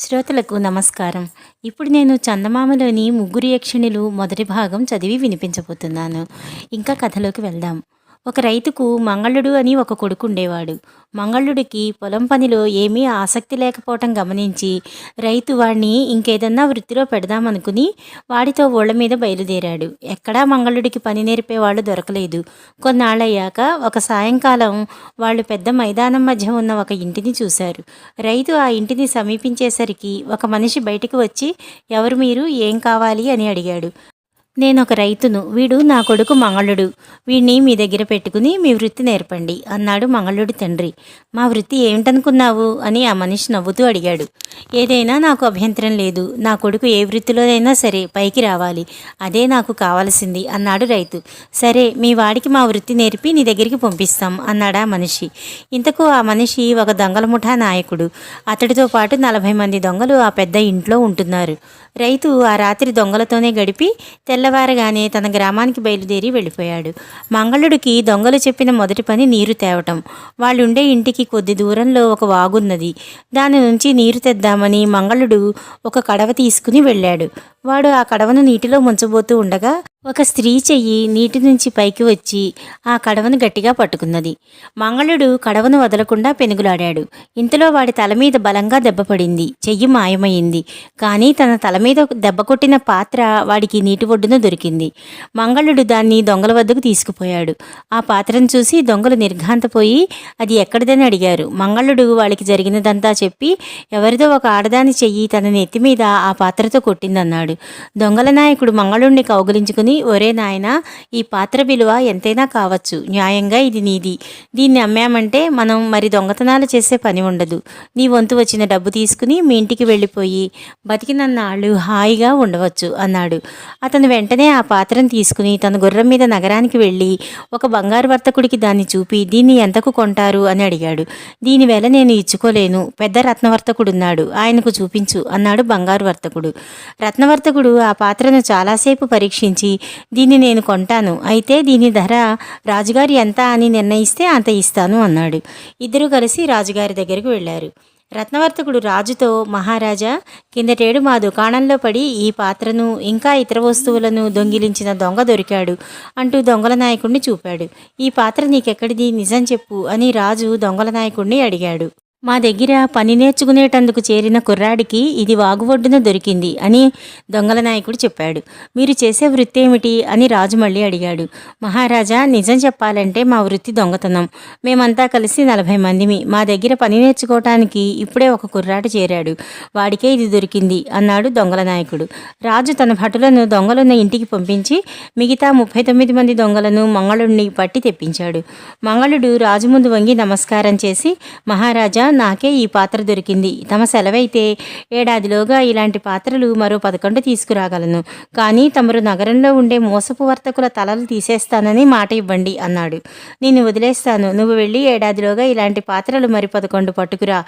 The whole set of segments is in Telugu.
శ్రోతలకు నమస్కారం. ఇప్పుడు నేను చందమామలోని ముగ్గురు యక్షిణులు మొదటి భాగం చదివి వినిపించబోతున్నాను. ఇంకా కథలోకి వెళ్దాం. ఒక రైతుకు మంగళుడు అని ఒక కొడుకు ఉండేవాడు. మంగళుడికి పొలం పనిలో ఏమీ ఆసక్తి లేకపోవటం గమనించి రైతు వాడిని ఇంకేదన్నా వృత్తిలో పెడదామనుకుని వాడితో ఓళ్ళ మీద బయలుదేరాడు. ఎక్కడా మంగళుడికి పని నేర్పేవాళ్ళు దొరకలేదు. కొన్నాళ్ళయ్యాక ఒక సాయంకాలం వాళ్ళు పెద్ద మైదానం మధ్య ఉన్న ఒక ఇంటిని చూశారు. రైతు ఆ ఇంటిని సమీపించేసరికి ఒక మనిషి బయటికి వచ్చి ఎవరు మీరు? ఏం కావాలి? అని అడిగాడు. నేను ఒక రైతును వీడు నా కొడుకు మంగళుడు. వీడిని మీ దగ్గర పెట్టుకుని మీ వృత్తి నేర్పండి అన్నాడు మంగళుడి తండ్రి. మా వృత్తి ఏమిటనుకున్నావు? అని ఆ మనిషి నవ్వుతూ అడిగాడు. ఏదైనా నాకు అభ్యంతరం లేదు. నా కొడుకు ఏ వృత్తిలోనైనా సరే పైకి రావాలి. అదే నాకు కావలసింది అన్నాడు రైతు. సరే మీ వాడికి మా వృత్తి నేర్పి నీ దగ్గరికి పంపిస్తాం అన్నాడా మనిషి. ఇంతకు ఆ మనిషి ఒక దొంగల ముఠా నాయకుడు. అతడితో పాటు నలభై మంది దొంగలు ఆ పెద్ద ఇంట్లో ఉంటున్నారు. రైతు ఆ రాత్రి దొంగలతోనే గడిపి తెల్లవారగానే తన గ్రామానికి బయలుదేరి వెళ్ళిపోయాడు. మంగళుడికి దొంగలు చెప్పిన మొదటి పని నీరు తేవటం. వాళ్ళుండే ఇంటికి కొద్ది దూరంలో ఒక వాగున్నది. దాని నుంచి నీరు తెద్దామని మంగళుడు ఒక కడవ తీసుకుని వెళ్ళాడు. వాడు ఆ కడవను నీటిలో ముంచబోతూ ఉండగా ఒక స్త్రీ చెయ్యి నీటి నుంచి పైకి వచ్చి ఆ కడవను గట్టిగా పట్టుకున్నది. మంగళుడు కడవను వదలకుండా పెనుగులాడాడు. ఇంతలో వాడి తల మీద బలంగా దెబ్బపడింది చెయ్యి మాయమైంది. కానీ తన తల మీద దెబ్బ కొట్టిన పాత్ర వాడికి నీటి ఒడ్డున దొరికింది. మంగళుడు దాన్ని దొంగల వద్దకు తీసుకుపోయాడు. ఆ పాత్రను చూసి దొంగలు నిర్ఘాంతపోయి అది ఎక్కడిదని అడిగారు. మంగళుడు వాళ్ళకి జరిగినదంతా చెప్పి ఎవరిదో ఒక ఆడదాని చెయ్యి తన నెత్తి మీద ఆ పాత్రతో కొట్టిందన్నాడు. దొంగల నాయకుడు మంగళుడిని కౌగిలించుకుని ఒరే నాయన ఈ పాత్ర విలువ ఎంతైనా కావచ్చు. న్యాయంగా ఇది నీది. దీన్ని అమ్మామంటే మనం మరి దొంగతనాలు చేసే పని ఉండదు. నీ వంతు వచ్చిన డబ్బు తీసుకుని మీ ఇంటికి వెళ్ళిపోయి బతికినన్నాళ్ళు హాయిగా ఉండవచ్చు అన్నాడు. అతను వెంటనే ఆ పాత్రను తీసుకుని తన గుర్రం మీద నగరానికి వెళ్ళి ఒక బంగారు వర్తకుడికి దాన్ని చూపి దీన్ని ఎంతకు కొంటారు అని అడిగాడు. దీని వెల నేను ఇచ్చుకోలేను. పెద్ద రత్నవర్తకుడున్నాడు ఆయనకు చూపించు అన్నాడు బంగారు వర్తకుడు. రత్నవర్తకుడు ఆ పాత్రను చాలాసేపు పరీక్షించి దీన్ని నేను కొంటాను. అయితే దీని ధర రాజుగారు ఎంత అని నిర్ణయిస్తే అంత ఇస్తాను అన్నాడు. ఇద్దరు కలిసి రాజుగారి దగ్గరికి వెళ్ళారు. రత్నవర్తకుడు రాజుతో మహారాజా కిందటేడు మా దుకాణంలో పడి ఈ పాత్రను ఇంకా ఇతర వస్తువులను దొంగిలించిన దొంగ దొరికాడు అంటూ దొంగల నాయకుడిని చూపాడు. ఈ పాత్ర నీకెక్కడిది? నిజం చెప్పు అని రాజు దొంగల నాయకుడిని అడిగాడు. మా దగ్గర పని నేర్చుకునేటందుకు చేరిన కుర్రాడికి ఇది వాగు ఒడ్డున దొరికింది అని దొంగల నాయకుడు చెప్పాడు. మీరు చేసే వృత్తి ఏమిటి అని రాజు మళ్ళీ అడిగాడు. మహారాజా నిజం చెప్పాలంటే మా వృత్తి దొంగతనం. మేమంతా కలిసి నలభై మందిమి. మా దగ్గర పని నేర్చుకోవటానికి ఇప్పుడే ఒక కుర్రాడు చేరాడు. వాడికే ఇది దొరికింది అన్నాడు దొంగల నాయకుడు. రాజు తన భటులను దొంగలున్న ఇంటికి పంపించి మిగతా ముప్పై తొమ్మిది మంది దొంగలను మంగళుడిని పట్టి తెప్పించాడు. మంగళుడు రాజు ముందు వంగి నమస్కారం చేసి మహారాజా నాకే ఈ పాత్ర దొరికింది. తమ సెలవైతే ఏడాదిలోగా ఇలాంటి పాత్రలు మరో పదకొండు తీసుకురాగలను. కానీ తమరు నగరంలో ఉండే మోసపు వర్తకుల తలలు తీసేస్తానని మాట ఇవ్వండి అన్నాడు. నేను వదిలేస్తాను. నువ్వు వెళ్ళి ఏడాదిలోగా ఇలాంటి పాత్రలు మరి పదకొండు పట్టుకురా.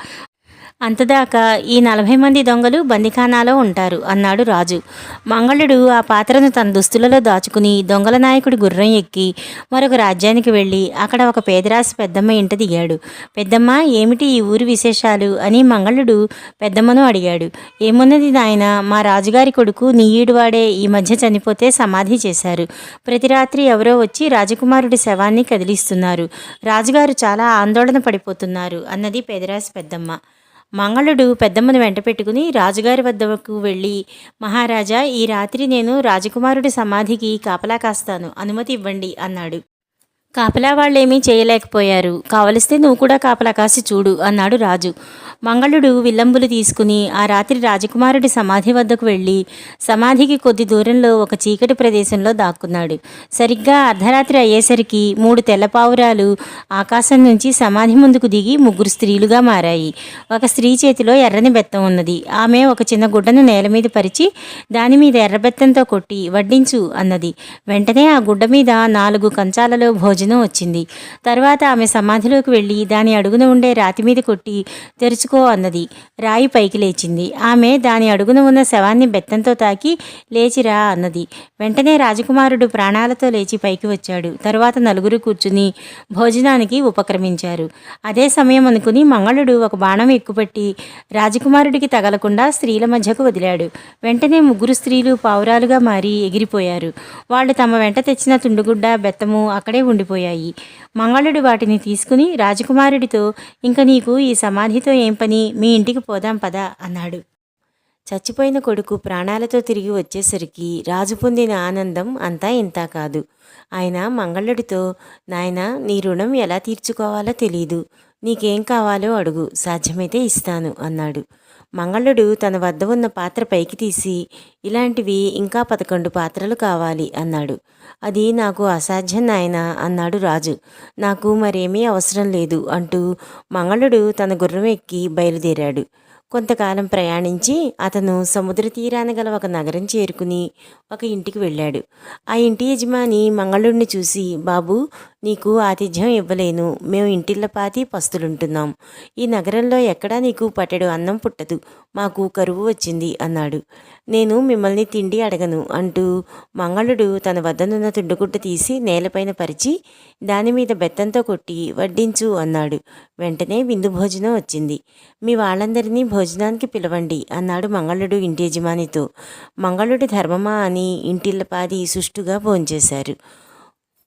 అంతదాకా ఈ నలభై మంది దొంగలు బందిఖానాలో ఉంటారు అన్నాడు రాజు. మంగళుడు ఆ పాత్రను తన దుస్తులలో దాచుకుని దొంగల నాయకుడి గుర్రం ఎక్కి మరొక రాజ్యానికి వెళ్ళి అక్కడ ఒక పేదరాశి పెద్దమ్మ ఇంట దిగాడు. పెద్దమ్మ ఏమిటి ఈ ఊరి విశేషాలు? అని మంగళుడు పెద్దమ్మను అడిగాడు. ఏమున్నది నాయన మా రాజుగారి కొడుకు నీయుడువాడే ఈ మధ్య చనిపోతే సమాధి చేశారు. ప్రతి రాత్రి ఎవరో వచ్చి రాజకుమారుడి శవాన్ని కదిలిస్తున్నారు. రాజుగారు చాలా ఆందోళన పడిపోతున్నారు అన్నది పేదరాశి పెద్దమ్మ. మంగళుడు పెద్దమ్మను వెంట పెట్టుకుని రాజుగారి వద్దకు వెళ్ళి మహారాజా ఈ రాత్రి నేను రాజకుమారుడి సమాధికి కాపలా కాస్తాను. అనుమతి ఇవ్వండి అన్నాడు. కాపలా వాళ్ళేమీ చేయలేకపోయారు. కావలిస్తే నువ్వు కూడా కాపలా కాసి చూడు అన్నాడు రాజు. మంగళుడు విల్లంబులు తీసుకుని ఆ రాత్రి రాజకుమారుడి సమాధి వద్దకు వెళ్ళి సమాధికి కొద్ది దూరంలో ఒక చీకటి ప్రదేశంలో దాక్కున్నాడు. సరిగ్గా అర్ధరాత్రి అయ్యేసరికి మూడు తెల్లపావురాలు ఆకాశం నుంచి సమాధి ముందుకు దిగి ముగ్గురు స్త్రీలుగా మారాయి. ఒక స్త్రీ చేతిలో ఎర్రని బెత్తం ఉన్నది. ఆమె ఒక చిన్న గుడ్డను నేల మీద పరిచి దాని మీద ఎర్రబెత్తంతో కొట్టి వడ్డించు అన్నది. వెంటనే ఆ గుడ్డ మీద నాలుగు కంచాలలో భోజనం భోజనం వచ్చింది. తర్వాత ఆమె సమాధిలోకి వెళ్ళి దాని అడుగున ఉండే రాతి మీద కొట్టి తెరుచుకో అన్నది. రాయి పైకి లేచింది. ఆమె దాని అడుగున ఉన్న శవాన్ని బెత్తంతో తాకి లేచిరా అన్నది. వెంటనే రాజకుమారుడు ప్రాణాలతో లేచి పైకి వచ్చాడు. తర్వాత నలుగురు కూర్చుని భోజనానికి ఉపక్రమించారు. అదే సమయం అనుకుని మంగళుడు ఒక బాణం ఎక్కుపెట్టి రాజకుమారుడికి తగలకుండా స్త్రీల మధ్యకు వదిలాడు. వెంటనే ముగ్గురు స్త్రీలు పావురాలుగా మారి ఎగిరిపోయారు. వాళ్ళు తమ వెంట తెచ్చిన తుండుగుడ్డ బెత్తము అక్కడే పడిపోయాయి మంగళుడు వాటిని తీసుకుని రాజకుమారుడితో ఇంక నీకు ఈ సమాధితో ఏం పని? మీ ఇంటికి పోదాం పదా అన్నాడు. చచ్చిపోయిన కొడుకు ప్రాణాలతో తిరిగి వచ్చేసరికి రాజు పొందిన ఆనందం అంతా ఇంతా కాదు. ఆయన మంగళుడితో నాయన నీ రుణం ఎలా తీర్చుకోవాలో తెలీదు. నీకేం కావాలో అడుగు. సాధ్యమైతే ఇస్తాను అన్నాడు. మంగళుడు తన వద్ద ఉన్న పాత్ర పైకి తీసి ఇలాంటివి ఇంకా పదకొండు పాత్రలు కావాలి అన్నాడు. అది నాకు అసాధ్యం నాయన అన్నాడు రాజు. నాకు మరేమీ అవసరం లేదు అంటూ మంగళుడు తన గుర్రం ఎక్కి బయలుదేరాడు. కొంతకాలం ప్రయాణించి అతను సముద్ర తీరాన గల ఒక నగరం చేరుకుని ఒక ఇంటికి వెళ్ళాడు. ఆ ఇంటి యజమాని మంగళుడిని చూసి బాబు నీకు ఆతిథ్యం ఇవ్వలేను. మేము ఇంటిల్లపాతి పస్తులుంటున్నాం. ఈ నగరంలో ఎక్కడా నీకు పట్టెడు అన్నం పుట్టదు. మాకు కరువు వచ్చింది అన్నాడు. నేను మిమ్మల్ని తిండి అడగను అంటూ మంగళుడు తన వద్దనున్న తుండుగుడ్డ తీసి నేలపైన పరిచి దాని మీద బెత్తంతో కొట్టి వడ్డించు అన్నాడు. వెంటనే విందు భోజనం వచ్చింది. మీ వాళ్ళందరినీ భోజనానికి పిలవండి అన్నాడు మంగళుడు ఇంటి యజమానితో. మంగళుడి ధర్మమా అని ఇంటిల్లపాది సుష్టుగా భోంచేశారు.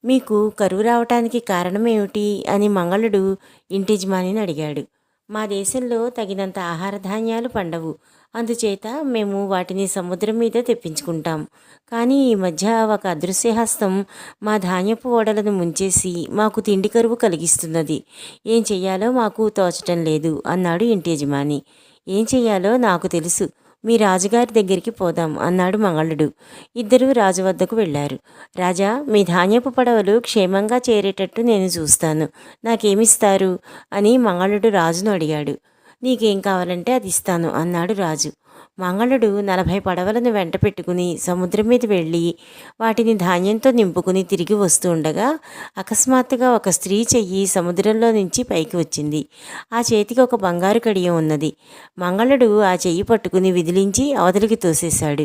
మీకు కరువు రావటానికి కారణమేమిటి అని మంగళుడు ఇంటి యజమానిని అడిగాడు. మా దేశంలో తగినంత ఆహార ధాన్యాలు పండవు. అందుచేత మేము వాటిని సముద్రం మీద తెప్పించుకుంటాం. కానీ ఈ మధ్య ఒక అదృశ్యహస్తం మా ధాన్యపు ఓడలను ముంచేసి మాకు తిండి కరువు కలిగిస్తున్నది. ఏం చెయ్యాలో మాకు తోచటం లేదు అన్నాడు ఇంటి యజమాని ఏం చెయ్యాలో నాకు తెలుసు. మీ రాజుగారి దగ్గరికి పోదాం అన్నాడు మంగళుడు. ఇద్దరూ రాజు వద్దకు వెళ్ళారు. రాజా మీ ధాన్యపు పడవలు క్షేమంగా చేరేటట్టు నేను చూస్తాను. నాకేమిస్తారు? అని మంగళుడు రాజును అడిగాడు. నీకేం కావాలంటే అది ఇస్తాను అన్నాడు రాజు. మంగళుడు నలభై పడవలను వెంట పెట్టుకుని సముద్రం మీద వెళ్ళి వాటిని ధాన్యంతో నింపుకుని తిరిగి వస్తూ ఉండగా అకస్మాత్తుగా ఒక స్త్రీ చెయ్యి సముద్రంలో నుంచి పైకి వచ్చింది. ఆ చేతికి ఒక బంగారు కడియం ఉన్నది. మంగళుడు ఆ చెయ్యి పట్టుకుని విదిలించి అవతలికి తోసేశాడు.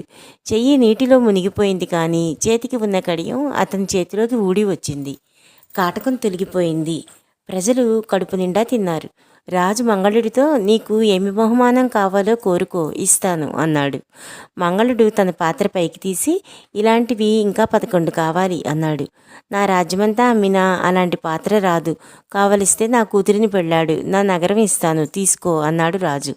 చెయ్యి నీటిలో మునిగిపోయింది కానీ చేతికి ఉన్న కడియం అతని చేతిలోకి ఊడి వచ్చింది. కాటకం తొలగిపోయింది. ప్రజలు కడుపు నిండా తిన్నారు. రాజు మంగళుడితో నీకు ఏమి బహుమానం కావాలో కోరుకో ఇస్తాను అన్నాడు. మంగళుడు తన పాత్ర పైకి తీసి ఇలాంటివి ఇంకా పదకొండు కావాలి అన్నాడు. నా రాజ్యమంతా అమ్మినా అలాంటి పాత్ర రాదు. కావలిస్తే నా కూతురిని పెళ్ళాడు. నా నగరం ఇస్తాను తీసుకో అన్నాడు రాజు.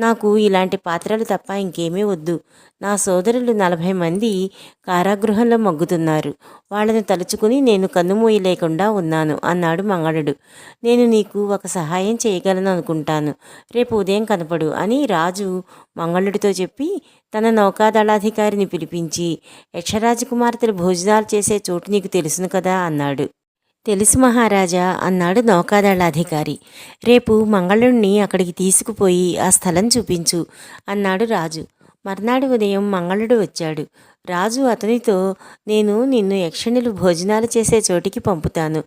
నాకు ఇలాంటి పాత్రలు తప్ప ఇంకేమీ వద్దు. నా సోదరులు నలభై మంది కారాగృహంలో మగ్గుతున్నారు. వాళ్ళను తలుచుకుని నేను కన్నుమూయలేకుండా ఉన్నాను అన్నాడు మంగళుడు. నేను నీకు ఒక సహాయం చేయగలను అనుకుంటాను. రేపు ఉదయం కనపడు అని రాజు మంగళుడితో చెప్పి తన నౌకాదళాధికారిని పిలిపించి యక్షరాజు కుమార్తెలు భోజనాలు చేసే చోటు నీకు తెలుసును కదా అన్నాడు. తెలుసు మహారాజా అన్నాడు నౌకాదళాధికారి. రేపు మంగళుణ్ణి అక్కడికి తీసుకుపోయి ఆ స్థలం చూపించు అన్నాడు రాజు. మర్నాడు ఉదయం మంగళుడు వచ్చాడు. రాజు అతనితో నేను నిన్ను యక్షణులు భోజనాలు చేసే చోటికి పంపుతాను.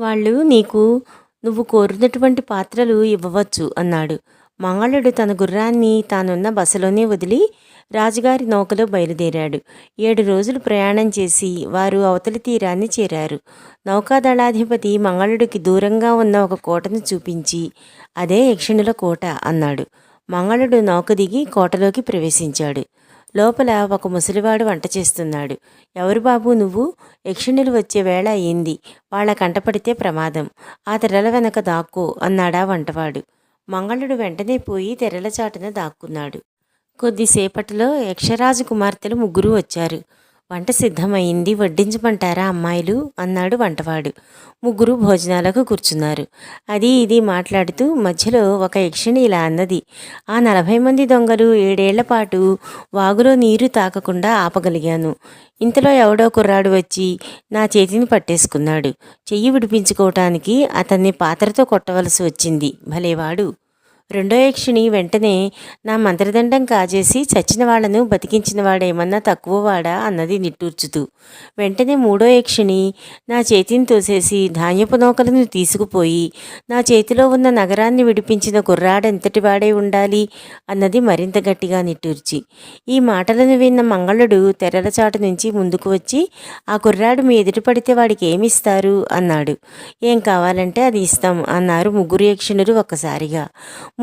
వాళ్ళు నీకు నువ్వు కోరినటువంటి పాత్రలు ఇవ్వవచ్చు అన్నాడు. మంగళుడు తన గుర్రాన్ని తానున్న బసలోనే వదిలి రాజుగారి నౌకలో బయలుదేరాడు. ఏడు రోజులు ప్రయాణం చేసి వారు అవతలి తీరాన్ని చేరారు. నౌకాదళాధిపతి మంగళుడికి దూరంగా ఉన్న ఒక కోటను చూపించి అదే యక్షిణుల కోట అన్నాడు. మంగళుడు నౌక దిగి కోటలోకి ప్రవేశించాడు. లోపల ఒక ముసలివాడు వంట చేస్తున్నాడు. ఎవరు బాబు నువ్వు? యక్షిణులు వచ్చే వేళ అయింది. వాళ్ళ కంటపడితే ప్రమాదం. ఆ తెరల వెనక దాక్కో అన్నాడా వంటవాడు. మంగళుడు వెంటనే పోయి తెరల చాటున దాక్కున్నాడు. కొద్దిసేపటిలో యక్షరాజు కుమార్తెలు ముగ్గురు వచ్చారు. వంట సిద్ధమైంది వడ్డించమంటారా అమ్మాయిలు? అన్నాడు వంటవాడు. ముగ్గురు భోజనాలకు కూర్చున్నారు. అది ఇది మాట్లాడుతూ మధ్యలో ఒక యక్షిణి ఇలా అన్నది. ఆ నలభై మంది దొంగలు ఏడేళ్ళ పాటు వాగులో నీరు తాకకుండా ఆపగలిగాను. ఇంతలో ఎవడో కుర్రాడు వచ్చి నా చేతిని పట్టేసుకున్నాడు. చెయ్యి విడిపించుకోవటానికి అతన్ని పాత్రతో కొట్టవలసి వచ్చింది. భలేవాడు! రెండో యక్షిణి వెంటనే నా మంత్రదండం కాజేసి చచ్చిన వాళ్ళను బతికించిన వాడేమన్నా తక్కువ వాడా అన్నది నిట్టూర్చుతూ వెంటనే మూడో యక్షిణి నా చేతిని తోసేసి ధాన్యపు నౌకలను తీసుకుపోయి నా చేతిలో ఉన్న నగరాన్ని విడిపించిన కుర్రాడెంతటి వాడే ఉండాలి అన్నది మరింత గట్టిగా నిట్టూర్చి ఈ మాటలను విన్న మంగళుడు తెరల చాటు నుంచి ముందుకు వచ్చి ఆ కుర్రాడు మీ ఎదుటి పడితే వాడికి ఏమిస్తారు అన్నాడు ఏం కావాలంటే అది ఇస్తాం అన్నారు ముగ్గురు యక్షిణులు ఒక్కసారిగా.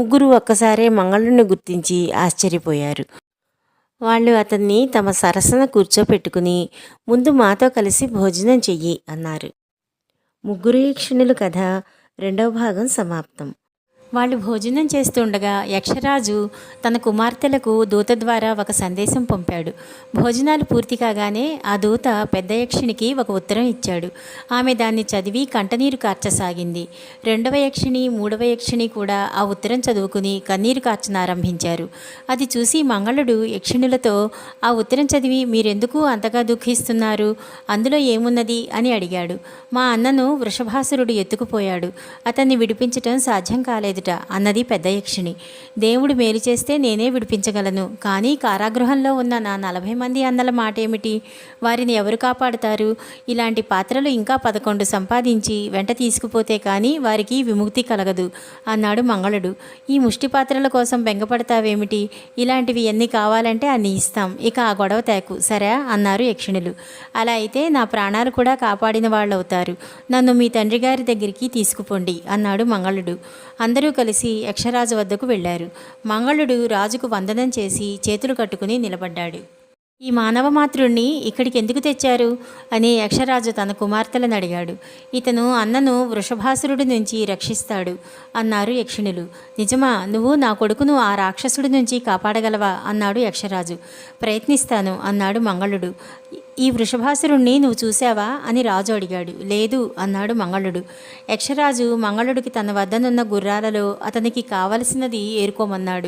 ముగ్గురు ఒక్కసారే మంగళుడిని గుర్తించి ఆశ్చర్యపోయారు. వాళ్ళు అతన్ని తమ సరసన కూర్చోపెట్టుకుని ముందు మాతో కలిసి భోజనం చెయ్యి అన్నారు. ముగ్గురు యక్షిణుల కథ రెండవ భాగం సమాప్తం. వాళ్ళు భోజనం చేస్తుండగా యక్షరాజు తన కుమార్తెలకు దూత ద్వారా ఒక సందేశం పంపాడు. భోజనాలు పూర్తి కాగానే ఆ దూత పెద్ద యక్షిణికి ఒక ఉత్తరం ఇచ్చాడు. ఆమె దాన్ని చదివి కంటనీరు కార్చసాగింది. రెండవ యక్షిణి మూడవ యక్షిణి కూడా ఆ ఉత్తరం చదువుకుని కన్నీరు కార్చనారంభించారు. అది చూసి మంగళుడు యక్షిణులతో ఆ ఉత్తరం చదివి మీరెందుకు అంతగా దుఃఖిస్తున్నారు? అందులో ఏమున్నది? అని అడిగాడు. మా అన్నను వృషభాసురుడు ఎత్తుకుపోయాడు. అతన్ని విడిపించటం సాధ్యం కాలేదు. ఎదుట అన్నది పెద్ద యక్షిణి. దేవుడు మేలు చేస్తే నేనే విడిపించగలను. కానీ కారాగృహంలో ఉన్న నా నలభై మంది అన్నల మాట ఏమిటి వారిని ఎవరు కాపాడుతారు? ఇలాంటి పాత్రలు ఇంకా పదకొండు సంపాదించి వెంట తీసుకుపోతే కానీ వారికి విముక్తి కలగదు అన్నాడు మంగళుడు. ఈ ముష్టి పాత్రల కోసం బెంగపడతావేమిటి? ఇలాంటివి ఎన్ని కావాలంటే అన్ని ఇస్తాం. ఇక ఆ గొడవ తేకు సరే అన్నారు యక్షిణులు. అలా అయితే నా ప్రాణాలు కూడా కాపాడిన వాళ్ళవుతారు. నన్ను మీ తండ్రి గారి దగ్గరికి తీసుకుపోండి అన్నాడు మంగళుడు. అందరూ కలిసి యక్షరాజు వద్దకు వెళ్ళారు. మంగళుడు రాజుకు వందనం చేసి చేతులు కట్టుకుని నిలబడ్డాడు. ఈ మానవ మాతృణ్ణి ఇక్కడికి ఎందుకు తెచ్చారు? అని యక్షరాజు తన కుమార్తెలను అడిగాడు. ఇతను అన్నను వృషభాసురుడి నుంచి రక్షిస్తాడు అన్నారు యక్షిణులు. నిజమా? నువ్వు నా కొడుకును ఆ రాక్షసుడి నుంచి కాపాడగలవా? అన్నాడు యక్షరాజు. ప్రయత్నిస్తాను అన్నాడు మంగళుడు. ఈ వృషభాసురుణ్ణి నువ్వు చూసావా అని రాజు అడిగాడు. లేదు అన్నాడు మంగళుడు. యక్షరాజు మంగళుడికి తన వద్దనున్న గుర్రాలలో అతనికి కావలసినది ఏరుకోమన్నాడు.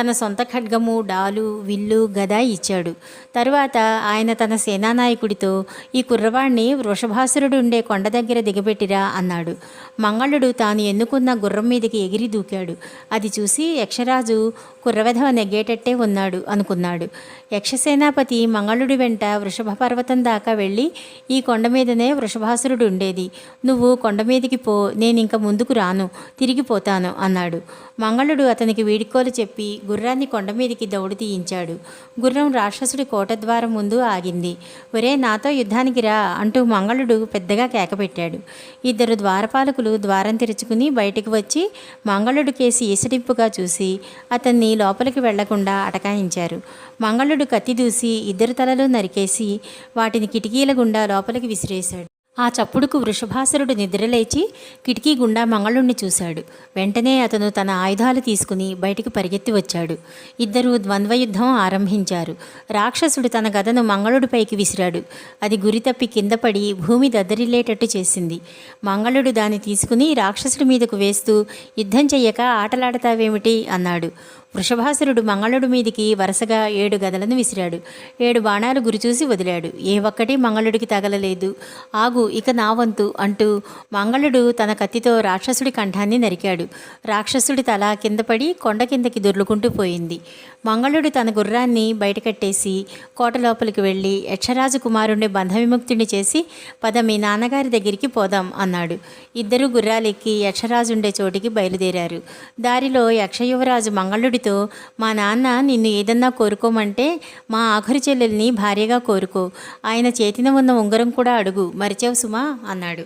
తన సొంత ఖడ్గము డాలు విల్లు గద ఇచ్చాడు. తరువాత ఆయన తన సేనానాయకుడితో ఈ కుర్రవాణ్ణి వృషభాసురుడు ఉండే కొండ దగ్గర దిగబెట్టిరా అన్నాడు. మంగళుడు తాను ఎన్నుకున్న గుర్రం మీదకి ఎగిరి దూకాడు. అది చూసి యక్షరాజు కుర్రవధవ నెగ్గేటట్టే ఉన్నాడు అనుకున్నాడు. యక్షసేనాపతి మంగళుడి వెంట వృషభ పర్వతం దాకా వెళ్ళి ఈ కొండ మీదనే వృషభాసురుడు ఉండేది. నువ్వు కొండ మీదకి పో నేను ఇంక ముందుకు రాను తిరిగిపోతాను అన్నాడు. మంగళుడు అతనికి వీడుకోలు చెప్పి గుర్రాన్ని కొండమీదికి దౌడు తీయించాడు. గుర్రం రాక్షసుడి కోటద్వారం ముందు ఆగింది. ఒరే నాతో యుద్ధానికి రా అంటూ మంగళుడు పెద్దగా కేకపెట్టాడు. ఇద్దరు ద్వారపాలకులు ద్వారం తెరుచుకుని బయటకు వచ్చి మంగళుడు కేసి ఈసడింపుగా చూసి అతన్ని లోపలికి వెళ్ళకుండా అటకాయించారు. మంగళుడు కత్తి దూసి ఇద్దరు తలలు నరికేసి వాటిని కిటికీల గుండా లోపలికి విసిరేశాడు. ఆ చప్పుడుకు వృషభాసురుడు నిద్రలేచి కిటికీ గుండా మంగళుణ్ణి చూశాడు. వెంటనే అతను తన ఆయుధాలు తీసుకుని బయటికి పరిగెత్తి వచ్చాడు. ఇద్దరు ద్వంద్వయుద్ధం ఆరంభించారు. రాక్షసుడు తన గదను మంగళుడిపైకి విసిరాడు. అది గురి తప్పి కింద పడి భూమి దద్దరిల్లేటట్టు చేసింది. మంగళుడు దాన్ని తీసుకుని రాక్షసుడి మీదకు వేస్తూ యుద్ధం చెయ్యక ఆటలాడతావేమిటి? అన్నాడు. వృషభాసురుడు మంగళుడి మీదికి వరుసగా ఏడు గదలను విసిరాడు. ఏడు బాణాలు గురిచూసి వదిలాడు. ఏ ఒక్కటి మంగళుడికి తగలలేదు. ఆగు ఇక నా వంతు అంటూ మంగళుడు తన కత్తితో రాక్షసుడి కంఠాన్ని నరికాడు. రాక్షసుడి తల కింద పడి కొండ కిందకి దొర్లుకుంటూ పోయింది. మంగళుడు తన గుర్రాన్ని బయటకట్టేసి కోట లోపలికి వెళ్ళి యక్షరాజు కుమారుణ్ణి బంధవిముక్తుడిని చేసి పద మీ నాన్నగారి దగ్గరికి పోదాం అన్నాడు. ఇద్దరు గుర్రాలెక్కి యక్షరాజుండే చోటికి బయలుదేరారు. దారిలో యక్షయువరాజు మంగళుడి తండ్రితో మా నాన్న నిన్ను ఏదన్నా కోరుకోమంటే మా ఆఖరి చెల్లెల్ని భార్యగా కోరుకో. ఆయన చేతిన ఉన్న ఉంగరం కూడా అడుగు. మరిచావు సుమా? అన్నాడు.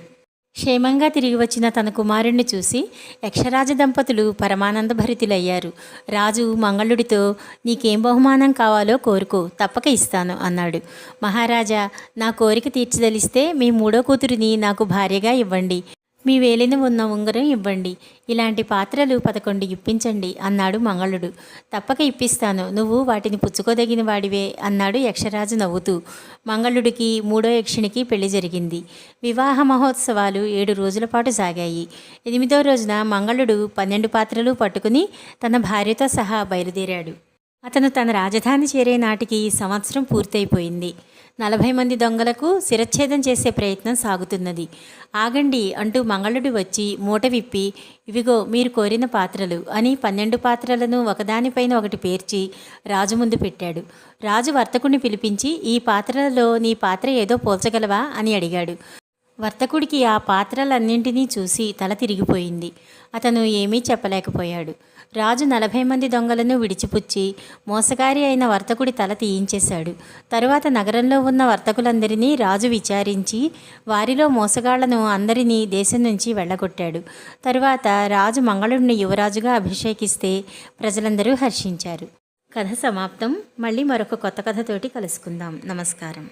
క్షేమంగా తిరిగి వచ్చిన తన కుమారుణ్ణి చూసి యక్షరాజ దంపతులు పరమానంద భరితులయ్యారు. రాజు మంగళుడితో నీకేం బహుమానం కావాలో కోరుకో. తప్పక ఇస్తాను అన్నాడు. మహారాజా నా కోరిక తీర్చిదలిస్తే మీ మూడో కూతురిని నాకు భార్యగా ఇవ్వండి. మీ వేలిన ఉన్న ఉంగరం ఇవ్వండి. ఇలాంటి పాత్రలు పదకొండు ఇప్పించండి అన్నాడు మంగళుడు. తప్పక ఇప్పిస్తాను. నువ్వు వాటిని పుచ్చుకోదగిన వాడివే అన్నాడు యక్షరాజు నవ్వుతూ. మంగళుడికి మూడో యక్షునికి పెళ్ళి జరిగింది. వివాహ మహోత్సవాలు ఏడు రోజుల పాటు సాగాయి. ఎనిమిదో రోజున మంగళుడు పన్నెండు పాత్రలు పట్టుకుని తన భార్యతో సహా బయలుదేరాడు. అతను తన రాజధాని చేరే నాటికి సంవత్సరం పూర్తయిపోయింది. నలభై మంది దొంగలకు శిరచ్ఛేదం చేసే ప్రయత్నం సాగుతున్నది. ఆగండి అంటూ మంగళుడు వచ్చి మూట విప్పి ఇవిగో మీరు కోరిన పాత్రలు అని పన్నెండు పాత్రలను ఒకదానిపైన ఒకటి పేర్చి రాజు ముందు పెట్టాడు. రాజు వర్తకుని పిలిపించి ఈ పాత్రలలో నీ పాత్ర ఏదో పోల్చగలవా? అని అడిగాడు. వర్తకుడికి ఆ పాత్రలన్నింటినీ చూసి తల తిరిగిపోయింది. అతను ఏమీ చెప్పలేకపోయాడు. రాజు నలభై మంది దొంగలను విడిచిపుచ్చి మోసగారి అయిన వర్తకుడి తల తీయించేశాడు. తరువాత నగరంలో ఉన్న వర్తకులందరినీ రాజు విచారించి వారిలో మోసగాళ్ళను అందరినీ దేశం నుంచి వెళ్ళగొట్టాడు. తరువాత రాజు మంగళుడిని యువరాజుగా అభిషేకిస్తే ప్రజలందరూ హర్షించారు. కథ సమాప్తం. మళ్ళీ మరొక కొత్త కథతోటి కలుసుకుందాం. నమస్కారం.